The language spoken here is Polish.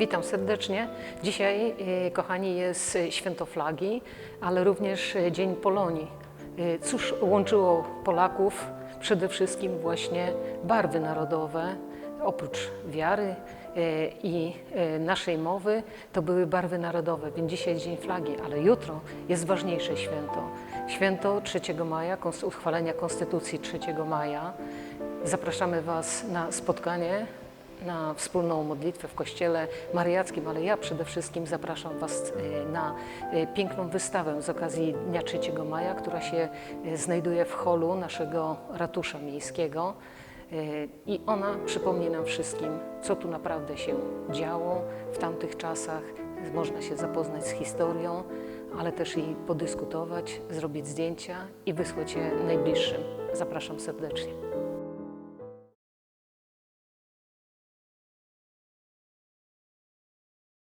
Witam serdecznie. Dzisiaj, e, kochani, jest święto flagi, ale również Dzień Polonii. E, Cóż łączyło Polaków? Przede wszystkim właśnie barwy narodowe. Oprócz wiary e, i naszej mowy, to były barwy narodowe, więc dzisiaj Dzień Flagi, ale jutro jest ważniejsze święto. Święto 3 maja, uchwalenia Konstytucji 3 maja. Zapraszamy Was na spotkanie na wspólną modlitwę w kościele mariackim, ale ja przede wszystkim zapraszam Was e, na e, piękną wystawę z okazji Dnia 3 Maja, która się e, znajduje w holu naszego ratusza miejskiego. I ona przypomni nam wszystkim, co tu naprawdę się działo w tamtych czasach. Można się zapoznać z historią, ale też i podyskutować, zrobić zdjęcia i wysłać je najbliższym. Zapraszam serdecznie.